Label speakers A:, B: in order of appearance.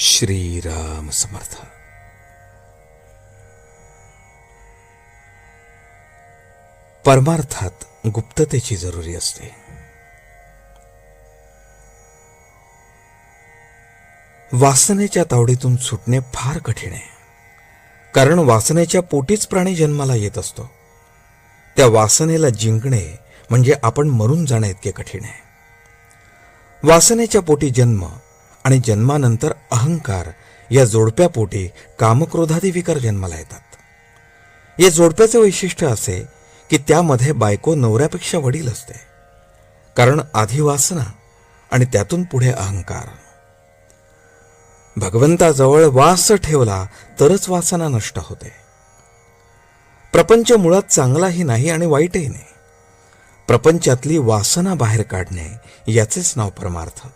A: श्रीराम समर्थ. परमार्थात गुप्ततेची जरुरी असते. वासनेच्या तावडीतून सुटणे फार कठीण आहे. कारण वासनेच्या पोटीच प्राणी जन्माला येत असतो. त्या वासनेला जिंकणे म्हणजे आपण मरून जाणे इतके कठीण आहे. वासनेच्या पोटी जन्म आणि जन्मानंतर अहंकार या जोडप्यापोटी कामक्रोधादी विकार जन्माला येतात. या जोडप्याचे वैशिष्ट्य असे की त्यामध्ये बायको नवऱ्यापेक्षा वडील असते. कारण आधी वासना आणि त्यातून पुढे अहंकार. भगवंताजवळ वास ठेवला तरच वासना नष्ट होते. प्रपंच मुळात चांगलाही नाही आणि वाईटही नाही. प्रपंचातली वासना बाहेर काढणे याचेच नाव परमार्थ.